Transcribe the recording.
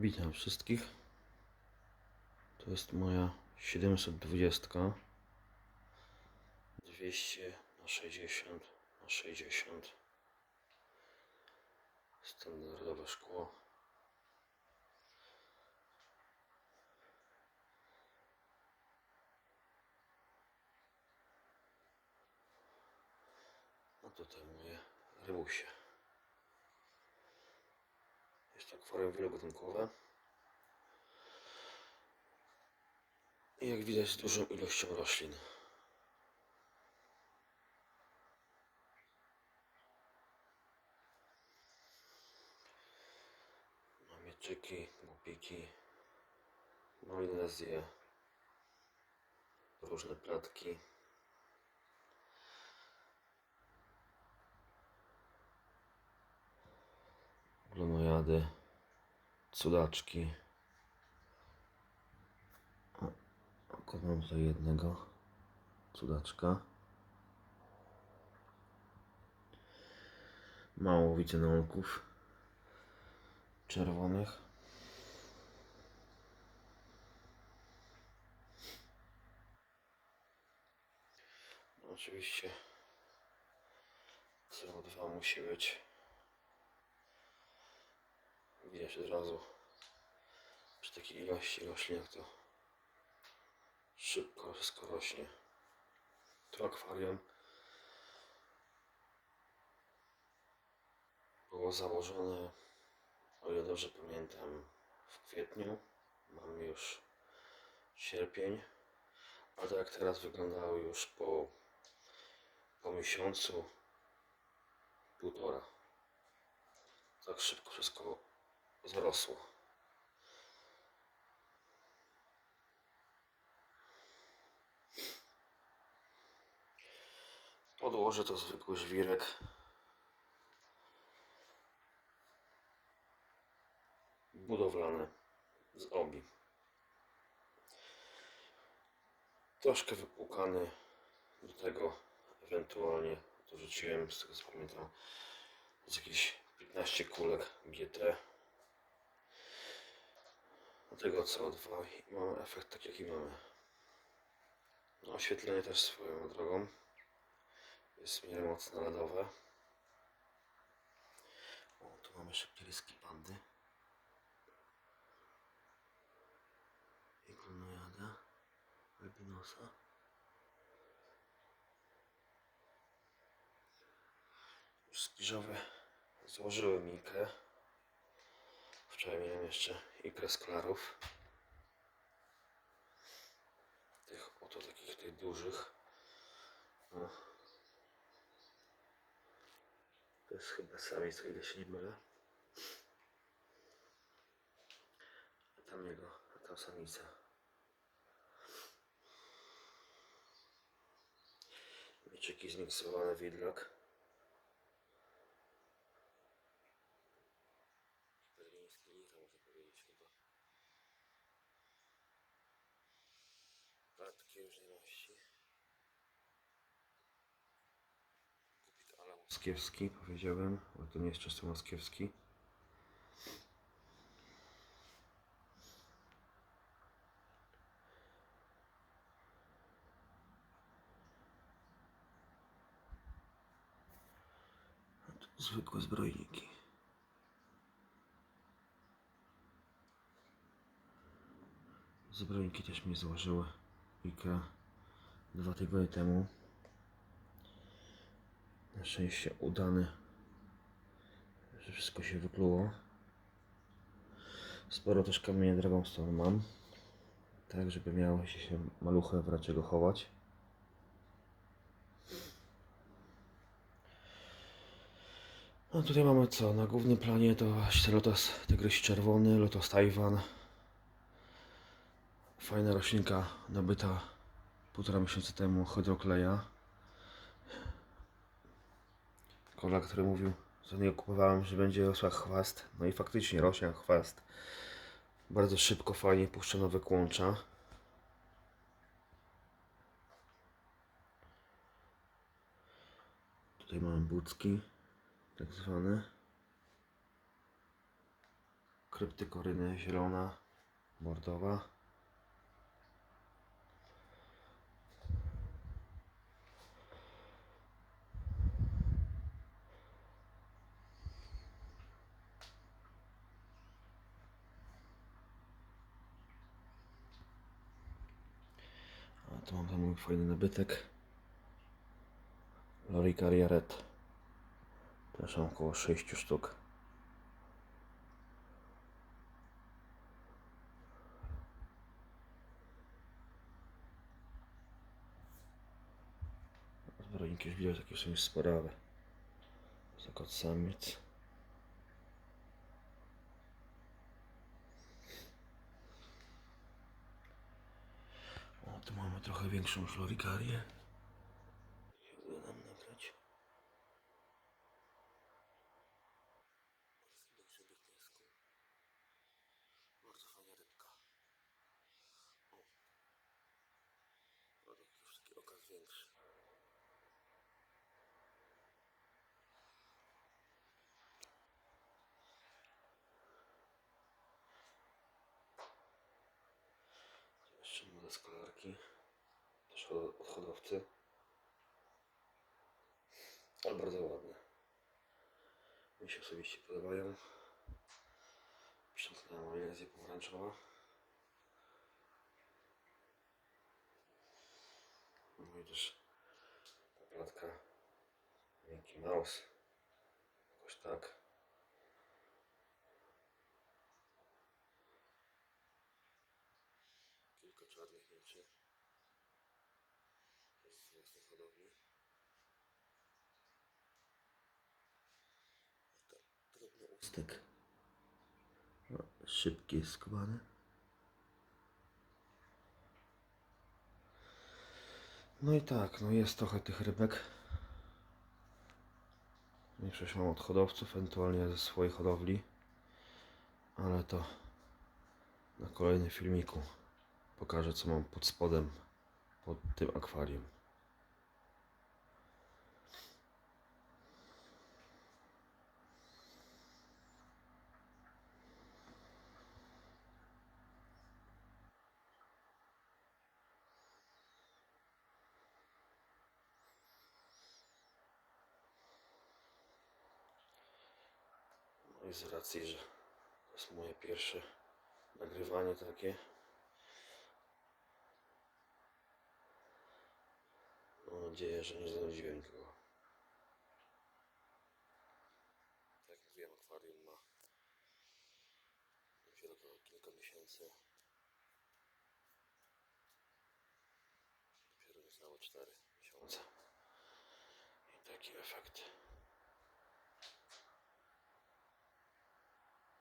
Witam wszystkich. To jest moja 720. 200 na 60 na 60. Standardowe szkło. A tutaj moje rybusie. Jest to akwarium wielogatunkowe. I jak widać z dużą ilością roślin. Mamieczyki, głupiki, malinezje, różne platki. Glonojady, cudaczki. Akurat mam tutaj jednego cudaczka. Mało wicenolków czerwonych. Oczywiście CO2 musi być Widać od razu przy takiej ilości roślin, to szybko wszystko rośnie. To akwarium było założone, o ile dobrze pamiętam, w kwietniu. Mamy już sierpień, a tak jak teraz wyglądało już po, po miesiącu, półtora. Tak szybko wszystko zarosło. Podłoże to zwykły żwirek. Budowlany z obi. Troszkę wypłukany do tego ewentualnie dorzuciłem, z tego co pamiętam, z jakieś 15 kulek GT tego CO2 i mamy efekt taki jaki mamy. No, oświetlenie też swoją drogą jest w miarę mocno LEDowe. O, tu mamy szybkielski pandy. I glonojada, albinosa. Już spiżowe złożyły mikę. Wczoraj miałem jeszcze ikrę sklarów. Tych oto takich tych dużych. No. To jest chyba samiec, o ile się nie mylę. A tam jego, a tam samica. Mieczyki zmiksowane widlak. Maści. Kupit ala moskiewski powiedziałem, ale to nie jest często moskiewski. Tu Zwykłe zbrojniki. Zbrojniki też mi złożyły Ika dwa tygodnie temu. Na szczęście udany, że wszystko się wykluło. Sporo też kamienia stąd mam. Tak, żeby miało się, się maluchy w razie go chować. No tutaj mamy co? Na głównym planie to lotos tygrys czerwony, lotos Tajwan. Fajna roślinka nabyta półtora miesiąca temu hydrokleja. Kolega, który mówił, za niego kupowałem, że będzie rosła chwast. No i faktycznie rośnie chwast. Bardzo szybko, fajnie puszcza nowe kłącza. Tutaj mamy bucki, tak zwane. kryptykoryny zielona, bordowa. Tu mam tam fajny nabytek. Loricaria Red. Też mam około 6 sztuk. Zbrojniki już widać takie są już sporawe. Zakot samiec. Tu mamy trochę większą już lorikarię. Nie uda nam nagrać. Bardzo fajna rybka. O. Ale już taki okaz większy. Młode skolarki. Też od- od hodowcy. Ale bardzo ładne. Mi się osobiście podobają. Przyciągnęła Malezja pomarańczowa. No i też ta klatka Mickey Mouse. Jakoś tak. Kilka czarnych mieczy. Jest z własnej hodowli. Drobny ustek. No, szybki skubany. No i tak, no jest trochę tych rybek. Większość mam od hodowców, ewentualnie ze swojej hodowli. Ale to na kolejnym filmiku pokażę co mam pod spodem, pod tym akwarium. No i z racji, że to jest moje pierwsze nagrywanie takie. Mam nadzieję, że nie zanudziłem nikogo. Tak jak mówiłem, akwarium ma dopiero kilka miesięcy. Dopiero niecałe 4 miesiące. I taki efekt.